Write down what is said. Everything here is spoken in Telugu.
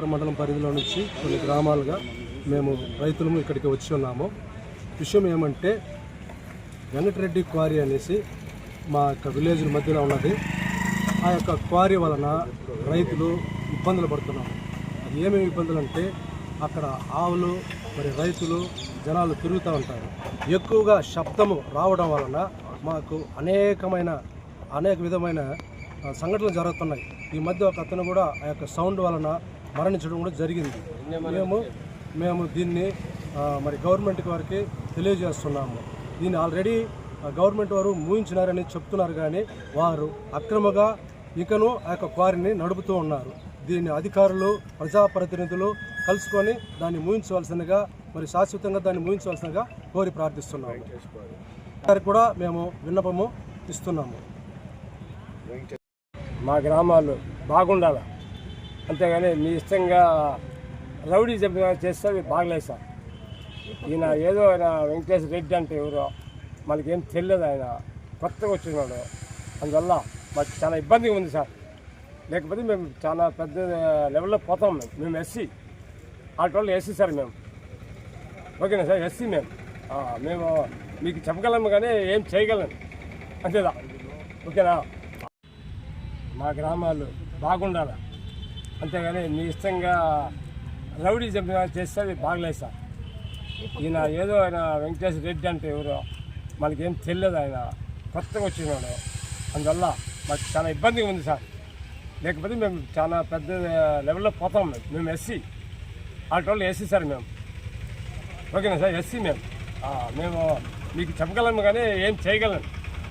మండలం పరిధిలో నుంచి కొన్ని గ్రామాలుగా మేము రైతులము ఇక్కడికి వచ్చి ఉన్నాము. విషయం ఏమంటే వెంకటరెడ్డి క్వారీ అనేసి మా యొక్క విలేజ్ మధ్యలో ఉన్నది. ఆ యొక్క క్వారీ వలన రైతులు ఇబ్బందులు పడుతున్నారు. అది ఏమేమి ఇబ్బందులు అంటే అక్కడ ఆవులు మరి రైతులు జనాలు తిరుగుతూ ఉంటారు. ఎక్కువగా శబ్దము రావడం వలన మాకు అనేకమైన అనేక విధమైన సంఘటనలు జరుగుతున్నాయి. ఈ మధ్య ఒక అతను కూడా ఆ యొక్క సౌండ్ వలన మరణించడం కూడా జరిగింది. మేము మేము దీన్ని మరి గవర్నమెంట్ వారికి తెలియజేస్తున్నాము. దీన్ని ఆల్రెడీ గవర్నమెంట్ వారు మూయించినారని చెప్తున్నారు కానీ వారు అక్రమగా ఇకను ఆ యొక్క క్వారీని నడుపుతూ ఉన్నారు. దీన్ని అధికారులు ప్రజాప్రతినిధులు కలుసుకొని దాన్ని మూయించవలసిందిగా మరి శాశ్వతంగా దాన్ని మూయించవలసిందిగా కోరి ప్రార్థిస్తున్నాము. వారికి కూడా మేము విన్నపము ఇస్తున్నాము. మా గ్రామాలు బాగుండాలా? అంతేగాని మీ ఇష్టంగా రౌడీ చెప్పిన చేస్తే అది బాగలేదు సార్. ఈయన ఏదో ఆయన వెంకటేశ్వర రెడ్డి అంటే ఎవరో మనకేం తెలియదు ఆయన. కొత్తగా వచ్చినాడు. అందువల్ల మాకు చాలా ఇబ్బందిగా ఉంది సార్. లేకపోతే మేము చాలా పెద్ద లెవెల్లో పోతాం మేము. మేము ఎస్సీ. ఆటోళ్ళు ఎస్సీ సార్ మేము. ఓకేనా సార్? ఎస్సీ మేము. మేము మీకు చెప్పగలము కానీ ఏం చేయగలం. అంతేదా? ఓకేనా? మా గ్రామాలు బాగుండాలా? అంతేగాని మీ ఇష్టంగా రౌడీ చెప్పిన చేస్తే అది బాగలేదు సార్. ఈయన ఏదో ఆయన వెంకటేశ్వర రెడ్డి అంటే ఎవరో మనకేం తెలియదు ఆయన. కొత్తగా వచ్చినాడు. అందువల్ల మాకు చాలా ఇబ్బందిగా ఉంది సార్. లేకపోతే మేము చాలా పెద్ద లెవెల్లో పోతాం మేము. మేము ఎస్సీ ఆటోళ్ళు ఎస్సీ సార్ మేము. ఓకేనా సార్? ఎస్సీ మేము. మేము మీకు చెప్పగలము కానీ ఏం చేయగలను